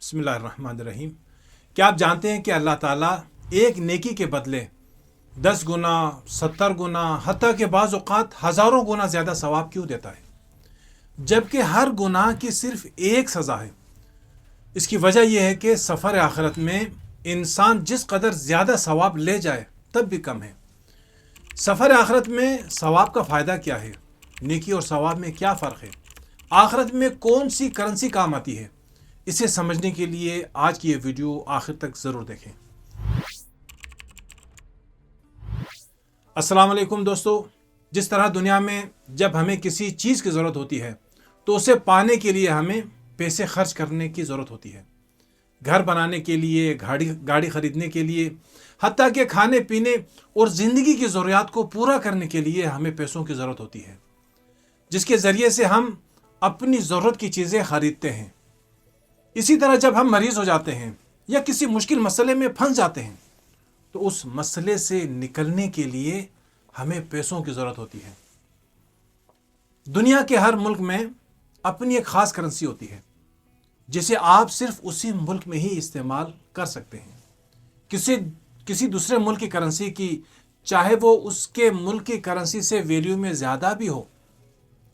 بسم اللہ الرحمن الرحیم۔ کیا آپ جانتے ہیں کہ اللہ تعالیٰ ایک نیکی کے بدلے دس گنا، ستر گنا، حتیٰ کہ بعض اوقات ہزاروں گنا زیادہ ثواب کیوں دیتا ہے؟ جبکہ ہر گناہ کی صرف ایک سزا ہے۔ اس کی وجہ یہ ہے کہ سفر آخرت میں انسان جس قدر زیادہ ثواب لے جائے تب بھی کم ہے۔ سفر آخرت میں ثواب کا فائدہ کیا ہے؟ نیکی اور ثواب میں کیا فرق ہے؟ آخرت میں کون سی کرنسی کام آتی ہے؟ اسے سمجھنے کے لیے آج کی یہ ویڈیو آخر تک ضرور دیکھیں۔ السلام علیکم دوستو، جس طرح دنیا میں جب ہمیں کسی چیز کی ضرورت ہوتی ہے، تو اسے پانے کے لیے ہمیں پیسے خرچ کرنے کی ضرورت ہوتی ہے۔ گھر بنانے کے لیے گاڑی گاڑی خریدنے کے لیے، حتیٰ کہ کھانے پینے اور زندگی کی ضروریات کو پورا کرنے کے لیے ہمیں پیسوں کی ضرورت ہوتی ہے۔ جس کے ذریعے سے ہم اپنی ضرورت کی چیزیں خریدتے ہیں۔ اسی طرح جب ہم مریض ہو جاتے ہیں یا کسی مشکل مسئلے میں پھنس جاتے ہیں، تو اس مسئلے سے نکلنے کے لیے ہمیں پیسوں کی ضرورت ہوتی ہے۔ دنیا کے ہر ملک میں اپنی ایک خاص کرنسی ہوتی ہے، جسے آپ صرف اسی ملک میں ہی استعمال کر سکتے ہیں۔ کسی کسی دوسرے ملک کی کرنسی کی، چاہے وہ اس کے ملک کی کرنسی سے ویلیو میں زیادہ بھی ہو،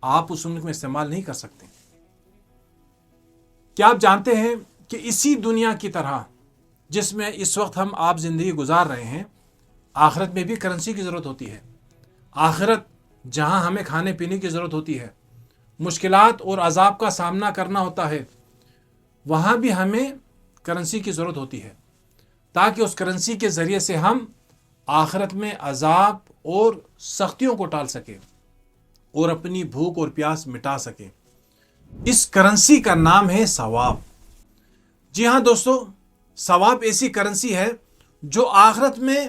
آپ اس ملک میں استعمال نہیں کر سکتے۔ کیا آپ جانتے ہیں کہ اسی دنیا کی طرح جس میں اس وقت ہم آپ زندگی گزار رہے ہیں، آخرت میں بھی کرنسی کی ضرورت ہوتی ہے۔ آخرت جہاں ہمیں کھانے پینے کی ضرورت ہوتی ہے، مشکلات اور عذاب کا سامنا کرنا ہوتا ہے، وہاں بھی ہمیں کرنسی کی ضرورت ہوتی ہے۔ تاکہ اس کرنسی کے ذریعے سے ہم آخرت میں عذاب اور سختیوں کو ٹال سکیں اور اپنی بھوک اور پیاس مٹا سکیں۔ اس کرنسی کا نام ہے ثواب۔ جی ہاں دوستو، ثواب ایسی کرنسی ہے جو آخرت میں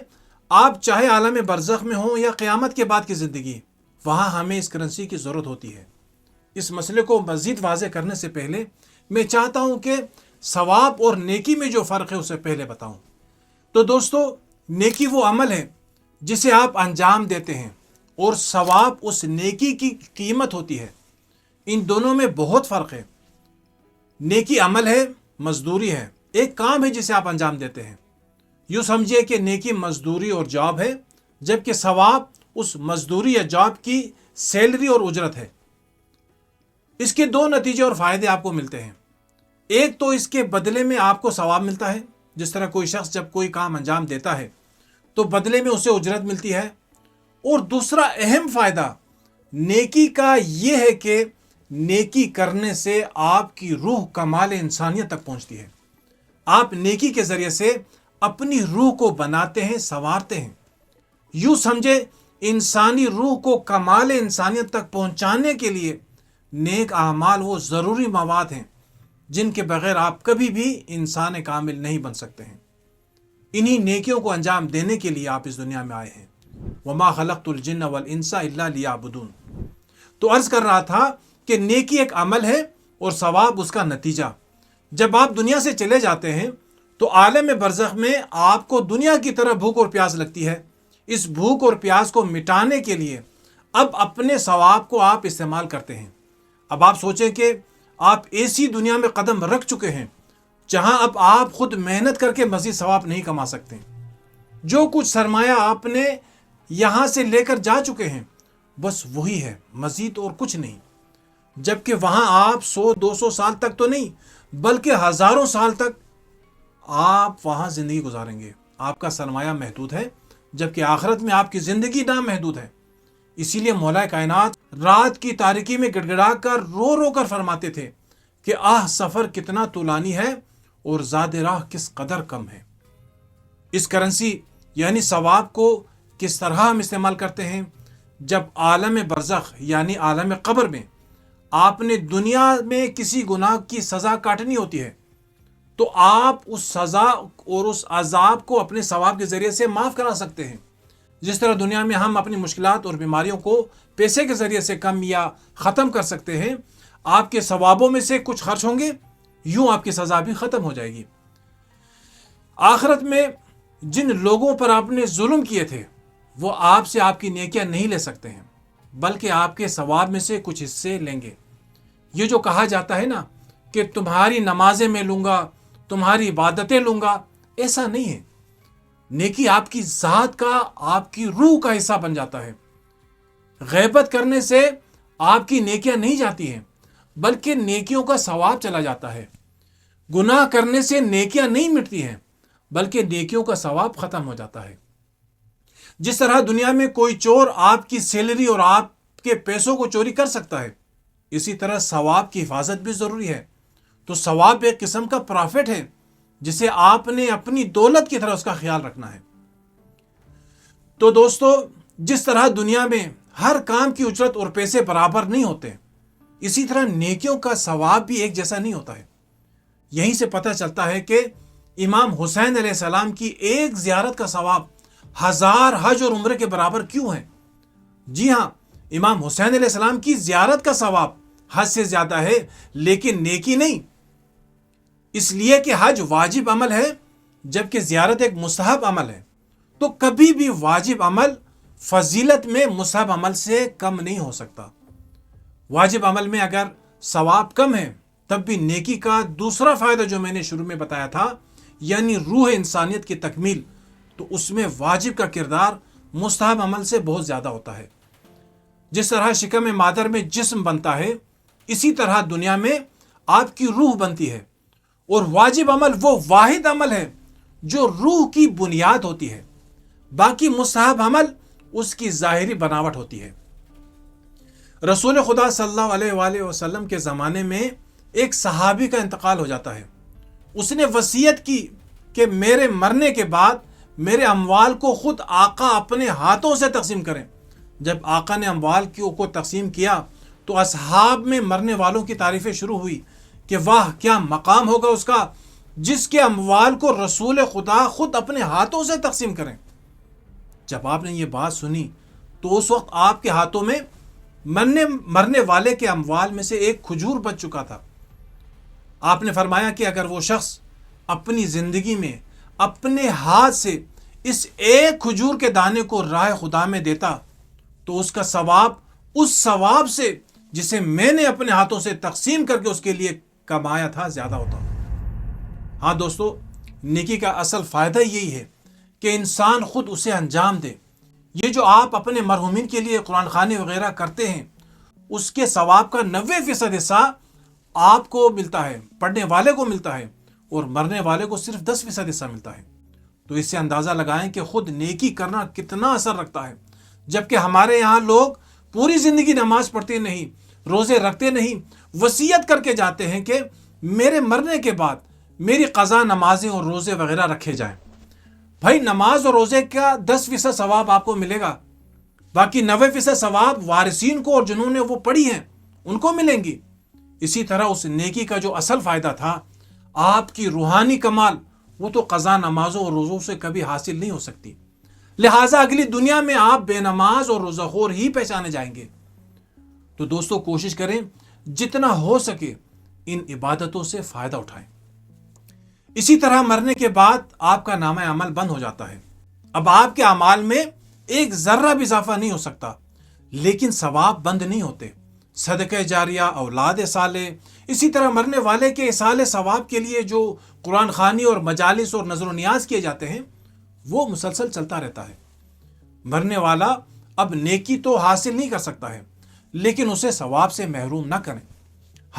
آپ چاہے عالم برزخ میں ہوں یا قیامت کے بعد کی زندگی، وہاں ہمیں اس کرنسی کی ضرورت ہوتی ہے۔ اس مسئلے کو مزید واضح کرنے سے پہلے میں چاہتا ہوں کہ ثواب اور نیکی میں جو فرق ہے اسے پہلے بتاؤں۔ تو دوستو، نیکی وہ عمل ہے جسے آپ انجام دیتے ہیں اور ثواب اس نیکی کی قیمت ہوتی ہے۔ ان دونوں میں بہت فرق ہے۔ نیکی عمل ہے، مزدوری ہے۔ ایک کام ہے جسے آپ انجام دیتے ہیں۔ یوں سمجھیے کہ نیکی مزدوری اور جاب ہے، جبکہ ثواب اس مزدوری یا جاب کی سیلری اور اجرت ہے۔ اس کے دو نتیجے اور فائدے آپ کو ملتے ہیں۔ ایک تو اس کے بدلے میں آپ کو ثواب ملتا ہے، جس طرح کوئی شخص جب کوئی کام انجام دیتا ہے، تو بدلے میں اسے اجرت ملتی ہے۔ اور دوسرا اہم فائدہ، نیکی کا یہ ہے کہ نیکی کرنے سے آپ کی روح کمال انسانیت تک پہنچتی ہے۔ آپ نیکی کے ذریعے سے اپنی روح کو بناتے ہیں، سنوارتے ہیں۔ یوں سمجھے، انسانی روح کو کمال انسانیت تک پہنچانے کے لیے نیک اعمال وہ ضروری مواد ہیں جن کے بغیر آپ کبھی بھی انسان کامل نہیں بن سکتے ہیں۔ انہی نیکیوں کو انجام دینے کے لیے آپ اس دنیا میں آئے ہیں۔ وما خلقت الجن والانسا الا لیعبدون تو عرض کر رہا تھا کہ نیکی ایک عمل ہے اور ثواب اس کا نتیجہ۔ جب آپ دنیا سے چلے جاتے ہیں، تو عالم برزخ میں آپ کو دنیا کی طرح بھوک اور پیاس لگتی ہے۔ اس بھوک اور پیاس کو مٹانے کے لیے اب اپنے ثواب کو آپ استعمال کرتے ہیں۔ اب آپ سوچیں کہ آپ ایسی دنیا میں قدم رکھ چکے ہیں جہاں اب آپ خود محنت کر کے مزید ثواب نہیں کما سکتے۔ جو کچھ سرمایہ آپ نے یہاں سے لے کر جا چکے ہیں، بس وہی ہے، مزید اور کچھ نہیں۔ جبکہ وہاں آپ سو، دو سو سال تک تو نہیں، بلکہ ہزاروں سال تک آپ وہاں زندگی گزاریں گے۔ آپ کا سرمایہ محدود ہے، جبکہ آخرت میں آپ کی زندگی نامحدود ہے۔ اسی لیے مولا کائنات رات کی تاریکی میں گڑ گڑا کر رو رو کر فرماتے تھے کہ آہ، سفر کتنا طولانی ہے اور زاد راہ کس قدر کم ہے۔ اس کرنسی یعنی ثواب کو کس طرح ہم استعمال کرتے ہیں؟ جب عالم برزخ یعنی عالم قبر میں آپ نے دنیا میں کسی گناہ کی سزا کاٹنی ہوتی ہے، تو آپ اس سزا اور اس عذاب کو اپنے ثواب کے ذریعے سے معاف کرا سکتے ہیں۔ جس طرح دنیا میں ہم اپنی مشکلات اور بیماریوں کو پیسے کے ذریعے سے کم یا ختم کر سکتے ہیں، آپ کے ثوابوں میں سے کچھ خرچ ہوں گے، یوں آپ کی سزا بھی ختم ہو جائے گی۔ آخرت میں جن لوگوں پر آپ نے ظلم کیے تھے، وہ آپ سے آپ کی نیکیاں نہیں لے سکتے ہیں، بلکہ آپ کے ثواب میں سے کچھ حصے لیں گے۔ یہ جو کہا جاتا ہے نا کہ تمہاری نمازیں میں لوں گا، تمہاری عبادتیں لوں گا، ایسا نہیں ہے۔ نیکی آپ کی ذات کا، آپ کی روح کا حصہ بن جاتا ہے۔ غیبت کرنے سے آپ کی نیکیاں نہیں جاتی ہیں، بلکہ نیکیوں کا ثواب چلا جاتا ہے۔ گناہ کرنے سے نیکیاں نہیں مٹتی ہیں، بلکہ نیکیوں کا ثواب ختم ہو جاتا ہے۔ جس طرح دنیا میں کوئی چور آپ کی سیلری اور آپ کے پیسوں کو چوری کر سکتا ہے اسی طرح ثواب کی حفاظت بھی ضروری ہے۔ تو ثواب ایک قسم کا پرافٹ ہے، جسے آپ نے اپنی دولت کی طرح اس کا خیال رکھنا ہے۔ تو دوستو، جس طرح دنیا میں ہر کام کی اجرت اور پیسے برابر نہیں ہوتے، اسی طرح نیکیوں کا ثواب بھی ایک جیسا نہیں ہوتا ہے۔ یہیں سے پتہ چلتا ہے کہ امام حسین علیہ السلام کی ایک زیارت کا ثواب ہزار حج اور عمرے کے برابر کیوں ہے؟ جی ہاں امام حسین علیہ السلام کی زیارت کا ثواب حج سے زیادہ ہے، لیکن نیکی نہیں۔ اس لیے کہ حج واجب عمل ہے، جبکہ زیارت ایک مصحب عمل ہے۔ تو کبھی بھی واجب عمل فضیلت میں مصحب عمل سے کم نہیں ہو سکتا۔ واجب عمل میں اگر ثواب کم ہے، تب بھی نیکی کا دوسرا فائدہ جو میں نے شروع میں بتایا تھا یعنی روح انسانیت کی تکمیل، تو اس میں واجب کا کردار مستحب عمل سے بہت زیادہ ہوتا ہے۔ جس طرح شکم مادر میں جسم بنتا ہے، اسی طرح دنیا میں آپ کی روح بنتی ہے۔ اور واجب عمل وہ واحد عمل ہے جو روح کی بنیاد ہوتی ہے۔ باقی مستحب عمل اس کی ظاہری بناوٹ ہوتی ہے۔ رسول خدا صلی اللہ علیہ وآلہ وسلم کے زمانے میں ایک صحابی کا انتقال ہو جاتا ہے۔ اس نے وسیعت کی کہ میرے مرنے کے بعد میرے اموال کو خود آقا اپنے ہاتھوں سے تقسیم کریں۔ جب آقا نے اموال کو تقسیم کیا تو اصحاب میں مرنے والوں کی تعریفیں شروع ہوئی کہ واہ، کیا مقام ہوگا اس کا؟ جس کے اموال کو رسول خدا خود اپنے ہاتھوں سے تقسیم کریں۔ جب آپ نے یہ بات سنی تو اس وقت آپ کے ہاتھوں میں مرنے مرنے والے کے اموال میں سے ایک کھجور بچ چکا تھا۔ آپ نے فرمایا کہ اگر وہ شخص اپنی زندگی میں اپنے ہاتھ سے اس ایک کھجور کے دانے کو رائے خدا میں دیتا تو اس کا ثواب، اس ثواب سے جسے میں نے اپنے ہاتھوں سے تقسیم کر کے اس کے لیے کمایا تھا، زیادہ ہوتا۔ ہاں دوستو، نیکی کا اصل فائدہ یہی ہے کہ انسان خود اسے انجام دے۔ یہ جو آپ اپنے مرحومین کے لیے قرآن خانے وغیرہ کرتے ہیں، اس کے ثواب کا نوے فیصد حصہ آپ کو ملتا ہے، پڑھنے والے کو ملتا ہے اور مرنے والے کو صرف دس فیصد حصہ ملتا ہے۔ تو اس سے اندازہ لگائیں کہ خود نیکی کرنا کتنا اثر رکھتا ہے۔ جبکہ ہمارے یہاں لوگ پوری زندگی نماز پڑھتے نہیں، روزے رکھتے نہیں وسیعت کر کے جاتے ہیں کہ میرے مرنے کے بعد میری قضا نمازیں اور روزے وغیرہ رکھے جائیں۔ بھائی، نماز اور روزے کا دس فیصد ثواب آپ کو ملے گا۔ باقی نوے فیصد ثواب وارثین کو اور جنہوں نے وہ پڑھی ہیں، ان کو ملیں گی۔ اسی طرح اس نیکی کا جو اصل فائدہ تھا، آپ کی روحانی کمال، وہ تو قضا نمازوں اور روزوں سے کبھی حاصل نہیں ہو سکتی۔ لہٰذا اگلی دنیا میں آپ بے نماز اور روزہ خور ہی پہچانے جائیں گے۔ تو دوستو، کوشش کریں جتنا ہو سکے ان عبادتوں سے فائدہ اٹھائیں۔ اسی طرح مرنے کے بعد آپ کا نام عمل بند ہو جاتا ہے۔ اب آپ کے اعمال میں ایک ذرہ بھی اضافہ نہیں ہو سکتا، لیکن ثواب بند نہیں ہوتے۔ صدقہ جاریہ، اولاد سالے اسی طرح مرنے والے کے اصال ثواب کے لیے جو قرآن خانی اور مجالس اور نظر و نیاز کیے جاتے ہیں وہ مسلسل چلتا رہتا ہے۔ مرنے والا اب نیکی تو حاصل نہیں کر سکتا ہے، لیکن اسے ثواب سے محروم نہ کریں۔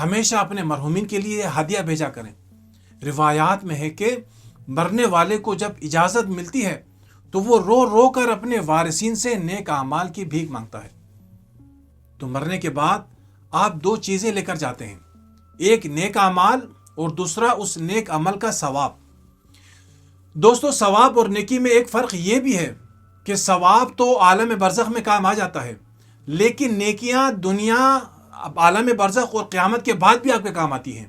ہمیشہ اپنے مرحومین کے لیے ہدیہ بھیجا کریں۔ روایات میں ہے کہ مرنے والے کو جب اجازت ملتی ہے تو وہ رو رو کر اپنے وارثین سے نیک اعمال کی بھیک مانگتا ہے۔ تو مرنے کے بعد آپ دو چیزیں لے کر جاتے ہیں۔ ایک نیک اعمال اور دوسرا اس نیک عمل کا ثواب۔ دوستو، ثواب اور نیکی میں ایک فرق یہ بھی ہے کہ ثواب تو عالم برزخ میں کام آ جاتا ہے، لیکن نیکیاں دنیا عالم برزخ اور قیامت کے بعد بھی آپ کے کام آتی ہیں۔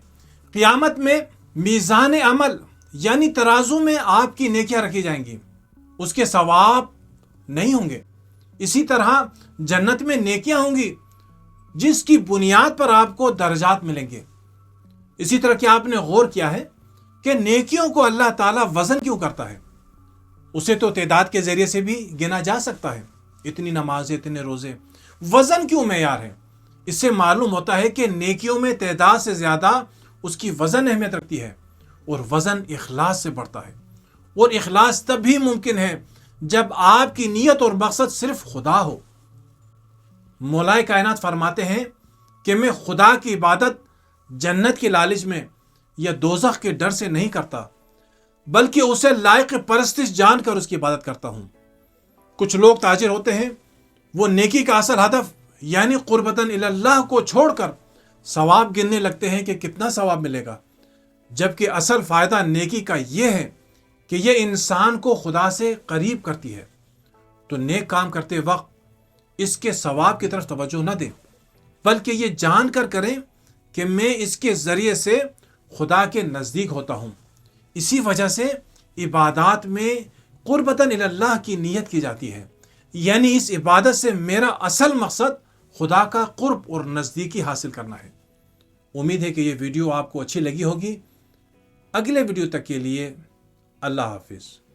قیامت میں میزان عمل یعنی ترازو میں آپ کی نیکیاں رکھی جائیں گی۔ اس کے ثواب نہیں ہوں گے۔ اسی طرح جنت میں نیکیاں ہوں گی، جس کی بنیاد پر آپ کو درجات ملیں گے۔ اسی طرح کیا آپ نے غور کیا ہے؟ کہ نیکیوں کو اللہ تعالیٰ وزن کیوں کرتا ہے؟ اسے تو تعداد کے ذریعے سے بھی گنا جا سکتا ہے۔ اتنی نماز اتنے روزے۔ وزن کیوں معیار ہے؟ اس سے معلوم ہوتا ہے کہ نیکیوں میں تعداد سے زیادہ اس کی وزن اہمیت رکھتی ہے اور وزن اخلاص سے بڑھتا ہے۔ اور اخلاص تب بھی ممکن ہے جب آپ کی نیت اور مقصد صرف خدا ہو۔ مولائے کائنات فرماتے ہیں کہ میں خدا کی عبادت جنت کی لالچ میں یا دوزخ کے ڈر سے نہیں کرتا، بلکہ اسے لائق پرستش جان کر اس کی عبادت کرتا ہوں۔ کچھ لوگ تاجر ہوتے ہیں، وہ نیکی کا اصل ہدف یعنی قربتاً اللہ کو چھوڑ کر ثواب گننے لگتے ہیں کہ کتنا ثواب ملے گا۔ جبکہ اصل فائدہ نیکی کا یہ ہے کہ یہ انسان کو خدا سے قریب کرتی ہے۔ تو نیک کام کرتے وقت اس کے ثواب کی طرف توجہ نہ دیں، بلکہ یہ جان کر کریں کہ میں اس کے ذریعے سے خدا کے نزدیک ہوتا ہوں۔ اسی وجہ سے عبادات میں قربتاً اللہ کی نیت کی جاتی ہے۔ یعنی اس عبادت سے میرا اصل مقصد خدا کا قرب اور نزدیکی حاصل کرنا ہے۔ امید ہے کہ یہ ویڈیو آپ کو اچھی لگی ہوگی۔ اگلے ویڈیو تک کے لیے اللہ حافظ۔